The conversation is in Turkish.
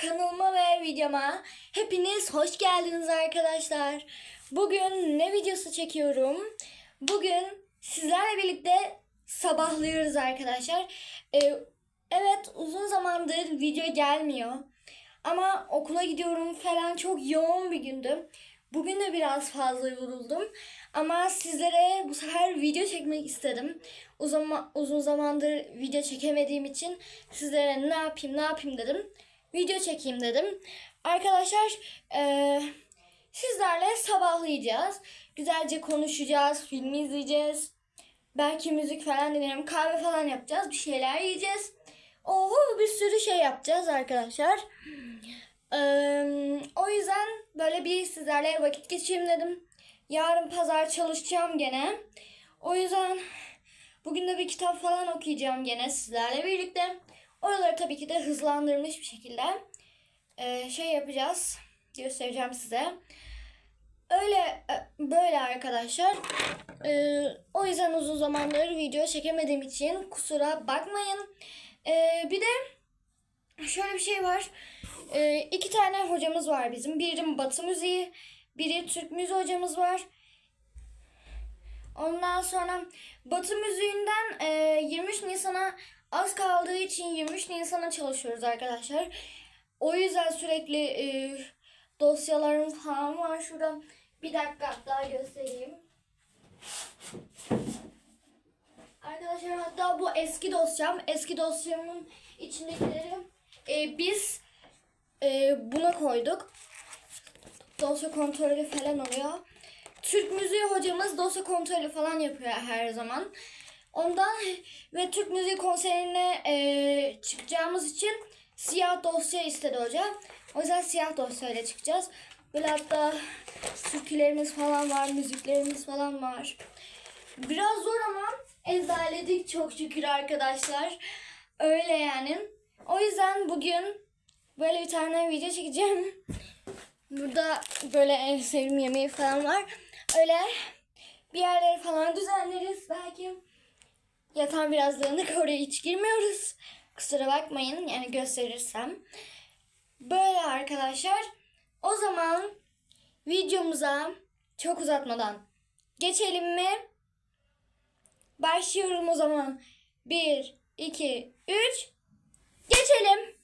kanalıma ve videoma hepiniz hoş geldiniz arkadaşlar. Bugün ne videosu çekiyorum? Bugün sizlerle birlikte sabahlıyoruz arkadaşlar. Ee, evet uzun zamandır video gelmiyor. Ama okula gidiyorum falan çok yoğun bir gündü. Bugün de biraz fazla yoruldum. Ama sizlere bu sefer video çekmek istedim. Uzun, uzun zamandır video çekemediğim için sizlere ne yapayım ne yapayım dedim. Video çekeyim dedim. Arkadaşlar eee, sizlerle sabahlayacağız. Güzelce konuşacağız, film izleyeceğiz. Belki müzik falan dinleyelim, kahve falan yapacağız, bir şeyler yiyeceğiz. Oho bir sürü şey yapacağız arkadaşlar. Eee, o yüzden böyle bir sizlerle vakit geçireyim dedim. Yarın pazar çalışacağım gene. O yüzden bugün de bir kitap falan okuyacağım gene sizlerle birlikte. Oraları tabii ki de hızlandırmış bir şekilde eee, şey yapacağız. Göstereceğim size. Öyle e, böyle arkadaşlar. Eee, o yüzden uzun zamandır video çekemediğim için kusura bakmayın. Eee, bir de şöyle bir şey var. Ee, iki tane hocamız var bizim. Biri Batı müziği, biri Türk müziği hocamız var. Ondan sonra Batı müziğinden e, 23 Nisan'a az kaldığı için 23 Nisan'a çalışıyoruz arkadaşlar. O yüzden sürekli e, dosyalarım falan var. Şurada bir dakika daha göstereyim. Arkadaşlar hatta bu eski dosyam. Eski dosyamın içindekileri e, biz e, buna koyduk. Dosya kontrolü falan oluyor. Türk müziği hocamız dosya kontrolü falan yapıyor her zaman. Ondan ve Türk müziği konserine e, çıkacağımız için siyah dosya istedi hoca. O yüzden siyah dosyayla çıkacağız. Böyle hatta türkülerimiz falan var, müziklerimiz falan var. Biraz zor ama ezberledik çok şükür arkadaşlar. Öyle yani. O yüzden bugün böyle bir tane video çekeceğim. Burada böyle en sevdiğim yemeği falan var. Öyle bir yerleri falan düzenleriz belki. Yatağım biraz dağınık oraya hiç girmiyoruz. Kusura bakmayın yani gösterirsem. Böyle arkadaşlar. O zaman videomuza çok uzatmadan geçelim mi? Başlıyorum o zaman. 1, 2, 3. Geçelim.